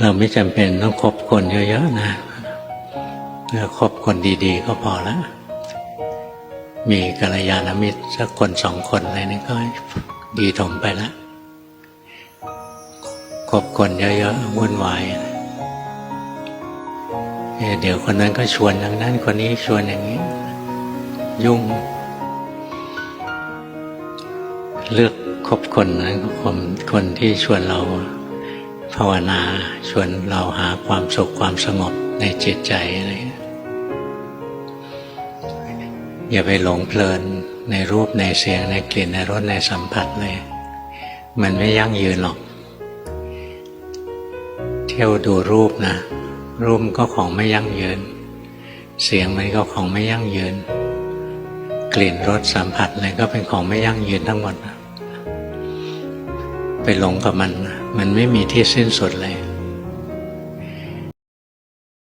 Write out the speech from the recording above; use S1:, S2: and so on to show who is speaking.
S1: เราไม่จำเป็นต้องคบคนเยอะๆนะเราคบคนดีๆ ก็พอแล้วมีกัลยาณมิตรสักคนสองคนอะไรนี่ก็ดีถมไปแล้วคบคนเยอะๆวุ่นวายเดี๋ยวคนนั้นก็ชวนอย่างนั้น คนนี้ชวนอย่างนี้ ยุ่ง เลือกคบคนนั้นคนคนที่ชวนเรา ภาวนาชวนเราหาความสุขความสงบในจิตใจอะไรอย่าไปหลงเพลินในรูปในเสียงในกลิ่นในรสในสัมผัสเลย มันไม่ยั่งยืนหรอก เที่ยวดูรูปนะ รูปก็ของไม่ยั่งยืน เสียงมันก็ของไม่ยั่งยืน กลิ่นรสสัมผัสอะไรก็เป็นของไม่ยั่งยืนทั้งหมดนะไปหลงกับมันนะ มันไม่มีที่สิ้นสุดเลย